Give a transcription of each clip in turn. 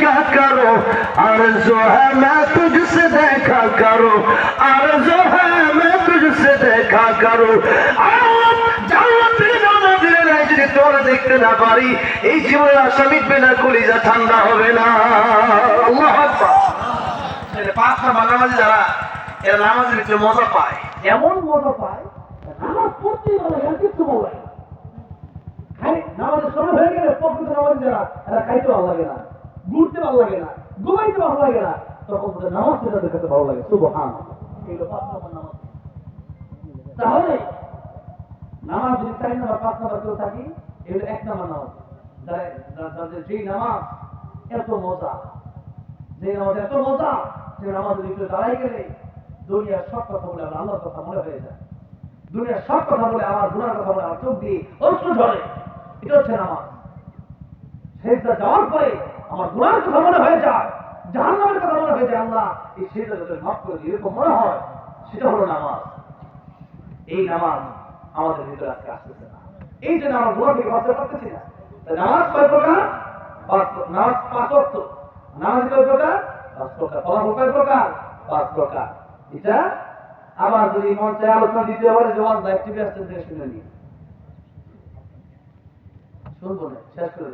क्या करो आरज़ू है मैं तुझसे देखा करो आरज़ू है मैं तुझसे देखा करो আর জান্নাতের জান্নাতের নাই যদি তোরা দেখতে না পারি এই জীবনের আশা মিটবে না কলিজা ঠান্ডা হবে না আল্লাহ আকবার তাহলে পাঁচ নাম্বার নামাজি যারা এরা নামাজের ভিতরে মজা পায় এমন মজা পায় নামাজ পড়তেই ভালো লাগে আর কিচ্ছু ভালো লাগে না। খাই নামাজের সময় হয়ে গেলে প্রকৃত নামাজ যারা এরা খাইতে ভালো লাগে না ঘুরতে ভালো লাগে না, ঘুমাইতে ভালো লাগে না, তখন তাদের নামাজ তাদের কাছে ভালো লাগে শুভ হান নামাজ। তাহলে, নামাজ যদি চার নম্বর, পাঁচ নম্বর কেউ থাকি, এগুলো এক নম্বর নামাজ। যারা- যেই নামাজ এত মজা যে নামাজ এত মজা যে নামাজের ভিতরে দাঁড়াই গেলে দুনিয়ার সব কথা বলে আমার আল্লাহর কথা মনে হয়ে যায়। দুনিয়ার সব কথা বলে আমার গুণার কথা বলে আমার চোখ দিয়ে অস্ত্র ধরে এটা হচ্ছে নামাজ। সেটা যাওয়ার পরে আমার গুণার কথা মনে হয়ে যায়, জাহান্নামের কথা মনে হয়ে যায়, আল্লাহ, এই সেটা যাতে মাফ করে এরকম মনে হয়, সেটা হলো নামাজ। এই নামাজ আমাদের ভিতরে আজকে আসতেছে না। এই জন্য আমরা গুণা থেকে বাঁচতে পারতেছি না। নামাজ কয় প্রকার? নামাজ পাঁচ অর্থ নামাজ কয় প্রকার? পাঁচ প্রকার। ফলাফল কয় প্রকার? পাঁচ প্রকার। এটা আবার যদি মন চায় আলোচনা দিতে জবাব লাইভ টিভি আসতে শুনে নিই শুনব না, শেষ করে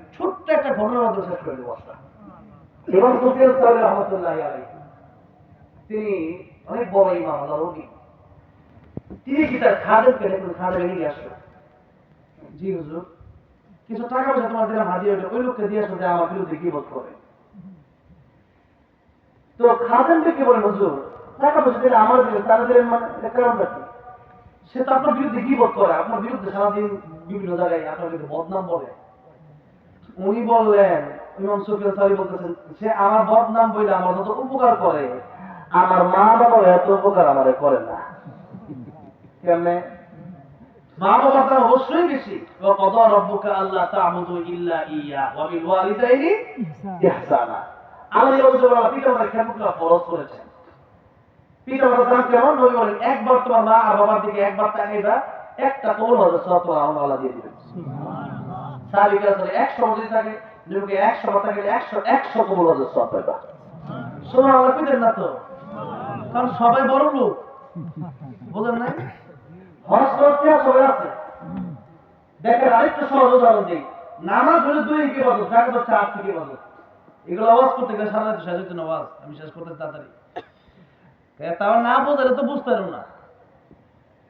মধ্যে শেষ করে তিনি অনেক বড় ইমাম রবি তিনি কি তার খাদের এগিয়ে আসলো? জি হুজুর। কিছু টাকা পয়সা তোমার দিলাম হাজিয়ে ওই লোককে দিয়ে আসো আমার বিরুদ্ধে কি বোধ করে। তো খাদেনকে কি বলেন হুজুর? টাকা পয়সা দিলে আমার দিলে তারা দিলেন মানে কারণটা কি? সে তো আপনার বিরুদ্ধে কি বোধ করে, আপনার বিরুদ্ধে সারাদিন বিভিন্ন জায়গায় আপনার বিরুদ্ধে বদনাম বলে। উনি বললেন, ইমাম সুফিয়ান সাহেব বলতেছেন, সে আমার বদনাম বইলে আমার যত উপকার করে। আমার মা বাবা এত উপকার আমারে করে না। কেমনে? মা বাবা তার অবশ্যই বেশি। আল্লাহ ইল্লা ইয়া ইহসানা। ফরজ করেছেন। কেমন বলেন? একবার তোমার মা আর বাবার দিকে একবার তাকাইবা একটা কবুল হবে সব আমার আল্লাহ দিয়ে দিবেন। সাহাবিকে আসলে একশো যদি থাকে নবীকে একশো বার থাকলে একশো একশো কবুল হবে সব পাইবা শোনো আল্লাহ পিতেন না তো। কারণ সবাই বড় লোক। বোঝেন নাই? হজ করতে আর সবাই আছে। দেখেন আরেকটা সহজ উদাহরণ দিই। নামাজ হলে দুই কি বদল জাকাত হচ্ছে আট থেকে বদল। এগুলো আওয়াজ করতে গেলে সারা রাত শেষ হচ্ছে না আওয়াজ। আমি শেষ করতে তাড়াতাড়ি। তাও না বোঝালে তো বুঝতে পারো না।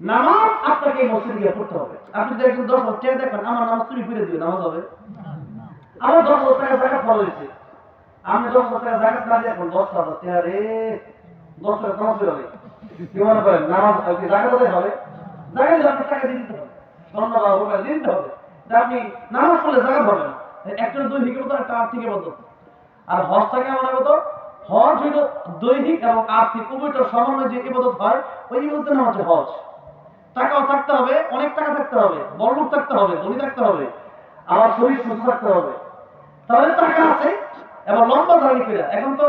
নামাজ আপনাকে মসজিদ পড়তে হবে। আপনি দেখবেন আমার নামাজ তুমি ফিরে দিবে, নামাজ হবে। আমার দশ বছর টাকা জাকাত ফলো হয়েছে। আমি দশ বছর টাকা না দশ হাজার টাকা রে, দশ টাকা হবে। কি মনে করেন, নামাজ হবে? দিলে আপনার টাকা দিতে হবে। দিতে হবে। আপনি নামাজ হবে না। মতো একটা আর্থিক বদল আর হজটাকে আমার কত হজ হইল দৈহিক এবং আর্থিক উভয়টার সমন্বয় যে ইবাদত হয়, ওই ইবাদতের নাম হচ্ছে হজ। টাকাও থাকতে হবে, অনেক টাকা থাকতে হবে বড় থাকতে হবে, ধনী থাকতে হবে, আমার শরীর সুস্থ থাকতে হবে। তাহলে টাকা আছে এবং লম্বা জার্নি করে এখন তো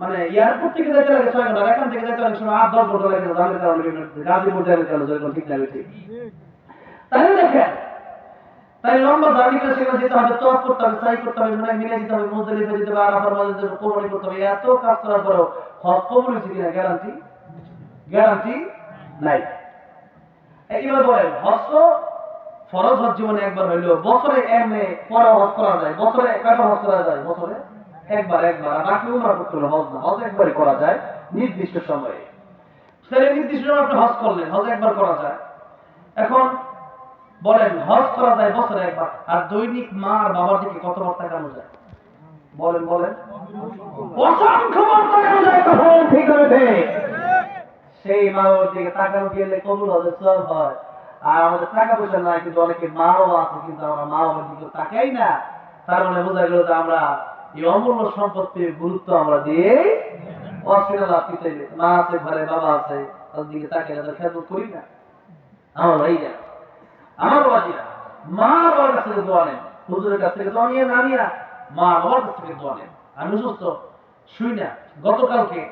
মানে এয়ারপোর্ট থেকে যেতে লাগে ছয় ঘণ্টা, এখান থেকে যেতে অনেক সময় আট, দশ ঘণ্টা লাগে জার্নি কারণে গাজীপুর যাবে চলো যখন ঠিক লাগে, ঠিক। তাহলে দেখেন তাই লম্বা জার্নি করে সেখানে যেতে হবে তফ করতে হবে, সাই করতে হবে মানে মিলে যেতে হবে, মুজদালিফা যেতে হবে, আরাফার মাঝে যেতে হবে কোরবানি করতে হবে, এত কাজ করার পরেও হজ কবুল হয়েছে কিনা? গ্যারান্টি? গ্যারান্টি? নাই। একেবারে বলেন হজ তো ফরজ হজ জীবনে একবার বছরে এমনি পরে হজ করা যায়, বছরে কয়বার হজ করা যায়, বছরে একবার একবার। বাকি উমরা করতে হলে হজ না হজ একবারই করা যায় নির্দিষ্ট সময়ে। নির্দিষ্ট সময় আপনি হজ করলেন হজ একবার করা যায়। এখন বলেন হজ করা যায় বছরে একবার, আর দৈনিক মা আর বাবার দিকে কতবার তাকানো যায়? বলেন বলেন। অসংখ্য যায়, তখন ঠিক হবে সেই মা দিকে তাকানো গেলে কবুল হবে সব হয়। আর আমাদের টাকা পয়সা নাই, কিন্তু অনেকে মা বাবা আছে, কিন্তু আমরা মা বাবার দিকে তাকাই না। তার মানে বোঝা গেল যে আমরা এই অমূল্য সম্পত্তির গুরুত্ব আমরা দিয়ে অসুবিধা লাভ মা আছে, ঘরে বাবা আছে তার দিকে তাদের খেয়াল করি না। আমার আমার মা বাবার কাছ থেকে দোয়া নেন। হুজুরের কাছ থেকে দোয়া না নিয়ে মা বাবার কাছ থেকে দোয়া নেন। আমি অসুস্থ, শুই না। গতকালকে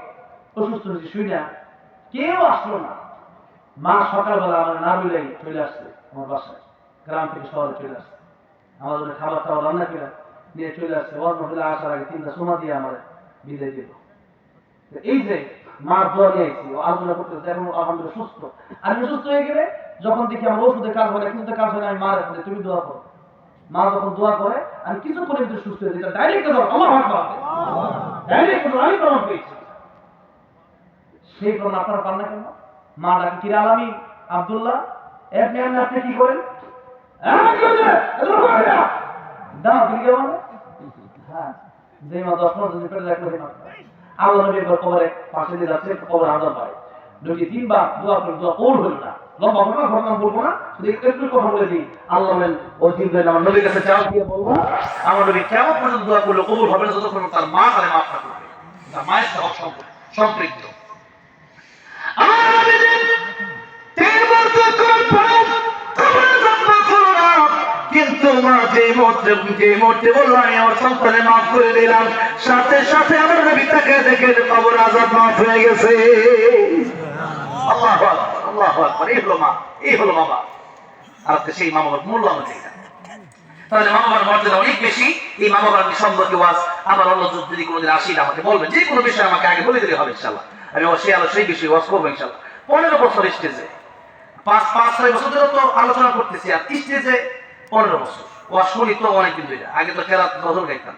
অসুস্থ হয়েছি, শুই না। কেউ আসলো না। মা সকালবেলা আমার না বিলাই চলে আসছে আমার বাসায়। গ্রাম থেকে শহরে চলে আসছে। আমার জন্য খাবার টাবার রান্না করে নিয়ে চলে আসছে। ওর মহিলা আসার আগে তিনটা সোনা দিয়ে আমার বিদায় দিল। এই যে মা দোয়া দিয়েছি ও আলোচনা করতে এখন আলহামদুলিল্লাহ সুস্থ। আমি সুস্থ হয়ে গেলে যখন দেখি আমার ওষুধে কাজ হয় কিন্তু কাজ হয় আমি মা রাখলে তুমি দোয়া করো। মা যখন দোয়া করে আমি কিছু করে কিন্তু সুস্থ হয়ে যাই। ডাইরেক্ট আমার হাত ডাইরেক্ট আমি প্রমাণ পেয়েছি। সেই প্রমাণ আপনারা পান না কেন? মা ডাকে, কিরা আলামি আব্দুল্লাহ আপনি আপনি আপনি কি করেন? দাও, তুমি কেমন হ্যাঁ যে মা দশ পনেরো দিন পেটে রাখলে আল্লাহ নবী একবার কবরে পাশে দিয়ে যাচ্ছে, কবর আদর পায় নবী তিনবার দোয়া করে দোয়া কবুল হলো না। লম্বা ঘটনা ঘটনা বলব না, শুধু একটু কথা বলে দিই। আল্লাহ বলেন ও জিব্রাইল আমার নবীর কাছে দিয়ে বলব, আমার নবী কেমন পর্যন্ত দোয়া হবে যতক্ষণ তার মা মাফ তার মায়ের সম্পৃক্ত। আমার আল্লাহ এই হলো মা, এই হলো আজকে সেই তাহলে অনেক বেশি। এই মা সম্পর্কে আমার অন্য যদি কোনোদিন আসি আমাকে বলবেন, যে কোনো বিষয়ে আমাকে আগে বলে দিলে হবে ইনশাল্লাহ আমি সেই আলো বেশি ওয়াজ করব ইনশাল্লাহ। পনেরো বছর স্টেজে। পাঁচ পাঁচ, ছয় বছর ধরে তো আলোচনা করতেছি আর স্টেজে পনেরো বছর। ওয়াজ করি তো অনেকদিন ধরে। আগে তো খেলা নজর গাইতাম